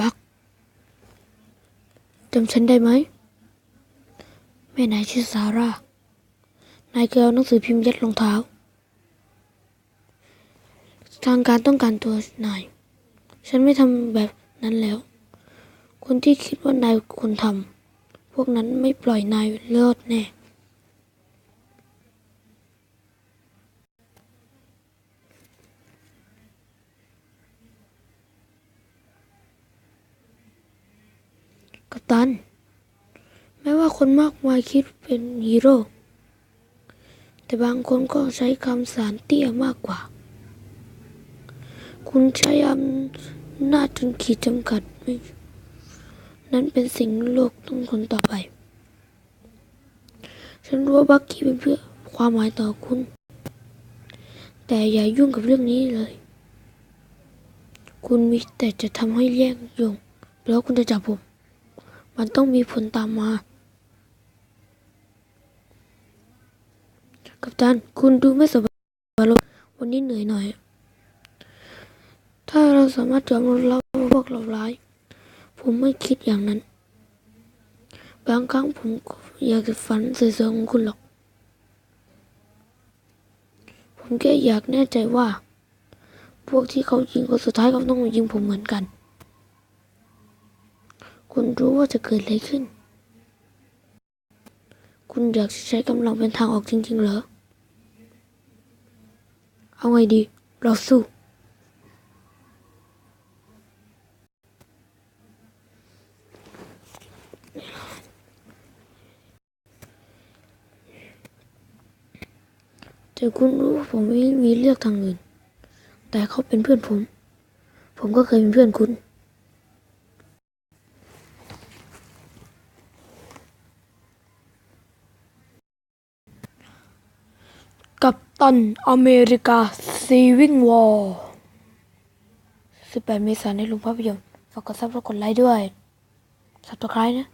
บักจำฉันได้ไหม แม่นายชื่อซาร่า นายเคยเอาหนังสือพิมพ์ยัดรองเท้า ทางการต้องการตัวนาย ฉันไม่ทำแบบนั้นแล้ว คนที่คิดว่านายควรทำ พวกนั้นไม่ปล่อยนายรอดแน่ กัปตัน แม้ว่าคนมากมายคิดเป็นฮีโร่ แต่บางคนก็ใช้คำสารเตี้ยมากกว่า คุณใช้อำนาจจนขีดจำกัดไม่นั้นเป็นสิ่งโลกต้องทนต่อไป ฉันรู้ว่าบักกี้เป็นเพื่อความหมายต่อคุณ แต่อย่ายุ่งกับเรื่องนี้เลย คุณมีแต่จะทำให้แยกโยง แล้วคุณจะจับผม มันต้องมีผลตามมา กัปตันคุณดูไม่สบายอารมณ์วันนี้เหนื่อยหน่อย ถ้าเราสามารถยอมรับว่าพวกเราร้าย ผมไม่คิดอย่างนั้น บางครั้งผมอยากจะฝันสวยๆของคุณหรอก ผมแค่อยากแน่ใจว่า พวกที่เขายิงคนสุดท้ายเขาต้องยิงผมเหมือนกัน คุณรู้ว่าจะเกิดอะไรขึ้น คุณอยากใช้กำลังเป็นทางออกจริง ๆ เหรอ เอาไงดี เราสู้ แต่คุณรู้ว่าผมไม่มีเลือกทางอื่น แต่เขาเป็นเพื่อนผม ผมก็เคยเป็นเพื่อนคุณ กับตันอเมริกาซีวิงวอล18 เมษายนในโรงภาพยนตร์ฝากกดซับและกดไลค์ด้วย สับตะไคร้นะ